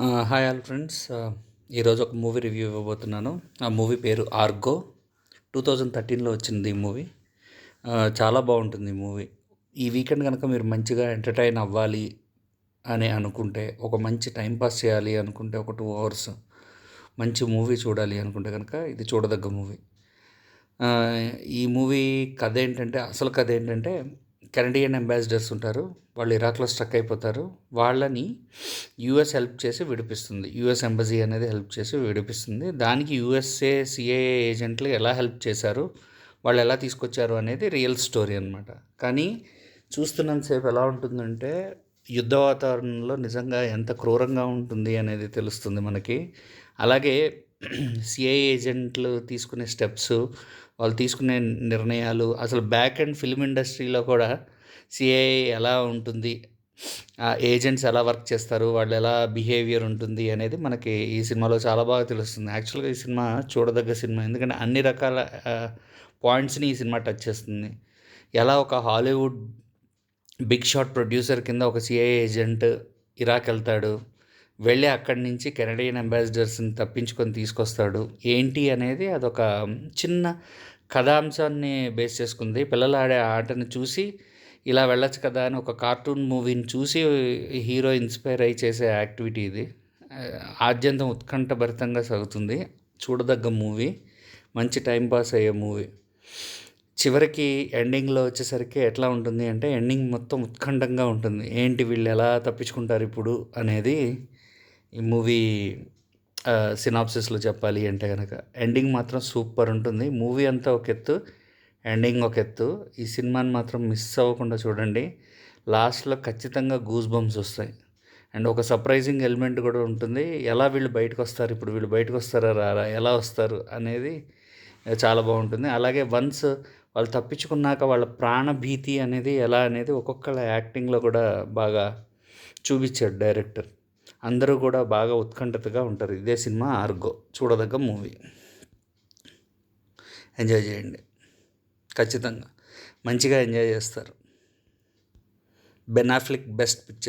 Hi all friends. ఈరోజు ఒక movie review ఇవ్వబోతున్నాను. ఆ మూవీ పేరు ఆర్గో. టూ థౌజండ్ థర్టీన్లో వచ్చింది ఈ మూవీ. చాలా బాగుంటుంది ఈ మూవీ. ఈ వీకెండ్ కనుక మీరు మంచిగా ఎంటర్టైన్ అవ్వాలి అని అనుకుంటే ఒక మంచి టైం పాస్ చేయాలి అనుకుంటే ఒక టూ అవర్స్ మంచి మూవీ చూడాలి అనుకుంటే కనుక ఇది చూడదగ్గ మూవీ. ఈ మూవీ కథ ఏంటంటే అసలు కథ ఏంటంటే కెనడియన్ అంబాసిడర్స్ ఉంటారు. వాళ్ళు ఇరాక్లో స్ట్రక్ అయిపోతారు. వాళ్ళని యుఎస్ హెల్ప్ చేసి విడిపిస్తుంది. యుఎస్ ఎంబసీ అనేది హెల్ప్ చేసి విడిపిస్తుంది. దానికి యుఎస్ఏ సిఏఏ ఏజెంట్లు ఎలా హెల్ప్ చేశారు? వాళ్ళు ఎలా తీసుకొచ్చారు అనేది రియల్ స్టోరీ అనమాట కానీ చూస్తున్నంతసేపు ఎలా ఉంటుందంటే యుద్ధ వాతావరణంలో నిజంగా ఎంత క్రూరంగా ఉంటుంది అనేది తెలుస్తుంది మనకి. అలాగే సిఐ ఏజెంట్లు తీసుకునే స్టెప్స్ వాళ్ళు తీసుకునే నిర్ణయాలు అసలు బ్యాక్ అండ్ ఫిల్మ్ ఇండస్ట్రీలో కూడా సిఐ ఎలా ఉంటుంది ఆ ఏజెంట్స్ ఎలా వర్క్ చేస్తారు వాళ్ళు ఎలా బిహేవియర్ ఉంటుంది అనేది మనకి ఈ సినిమాలో చాలా బాగా తెలుస్తుంది. యాక్చువల్గా ఈ సినిమా చూడదగ్గ సినిమా ఎందుకంటే అన్ని రకాల పాయింట్స్ని ఈ సినిమా టచ్ చేస్తుంది. ఎలా ఒక హాలీవుడ్ బిగ్ షాట్ ప్రొడ్యూసర్ కింద ఒక సిఐ ఏజెంట్ ఇరాక్ వెళ్తాడు వెళ్ళి అక్కడి నుంచి కెనడియన్ అంబాసిడర్స్ని తప్పించుకొని తీసుకొస్తాడు. ఏంటి అనేది అదొక చిన్న కథాంశాన్ని బేస్ చేసుకుంది. పిల్లలు ఆడే ఆటను చూసి ఇలా వెళ్ళొచ్చు కదా అని ఒక కార్టూన్ మూవీని చూసి హీరో ఇన్స్పైర్ అయ్యి చేసే యాక్టివిటీ ఇది. ఆద్యంతం ఉత్కంఠభరితంగా సాగుతుంది. చూడదగ్గ మూవీ. మంచి టైంపాస్ అయ్యే మూవీ. చివరికి ఎండింగ్లో వచ్చేసరికి ఎట్లా ఉంటుంది అంటే ఎండింగ్ మొత్తం ఉత్కంఠంగా ఉంటుంది. ఏంటి వీళ్ళు ఎలా తప్పించుకుంటారు ఇప్పుడు అనేది ఈ మూవీ సినాప్సిస్లో చెప్పాలి అంటే కనుక ఎండింగ్ మాత్రం సూపర్ ఉంటుంది. మూవీ అంతా ఒక ఎత్తు ఎండింగ్ ఒక ఎత్తు. ఈ సినిమాని మాత్రం మిస్ అవ్వకుండా చూడండి. లాస్ట్లో ఖచ్చితంగా గూస్ బంప్స్ వస్తాయి. అండ్ ఒక సర్ప్రైజింగ్ ఎలిమెంట్ కూడా ఉంటుంది. ఎలా వీళ్ళు బయటకు వస్తారు ఇప్పుడు వీళ్ళు బయటకు వస్తారా రారా ఎలా వస్తారు అనేది చాలా బాగుంటుంది. అలాగే వన్స్ వాళ్ళు తప్పించుకున్నాక వాళ్ళ ప్రాణభీతి అనేది ఎలా అనేది ఒక్కొక్కళ్ళ యాక్టింగ్లో కూడా బాగా చూపించాడు డైరెక్టర్ అందరూ కూడా బాగా ఉత్కంఠతగా ఉంటారు. ఇదే సినిమా ఆర్గో. చూడదగ్గ మూవీ. ఎంజాయ్ చేయండి. ఖచ్చితంగా. మంచిగా ఎంజాయ్ చేస్తారు. బెనాఫ్లిక్ బెస్ట్ పిక్చర్.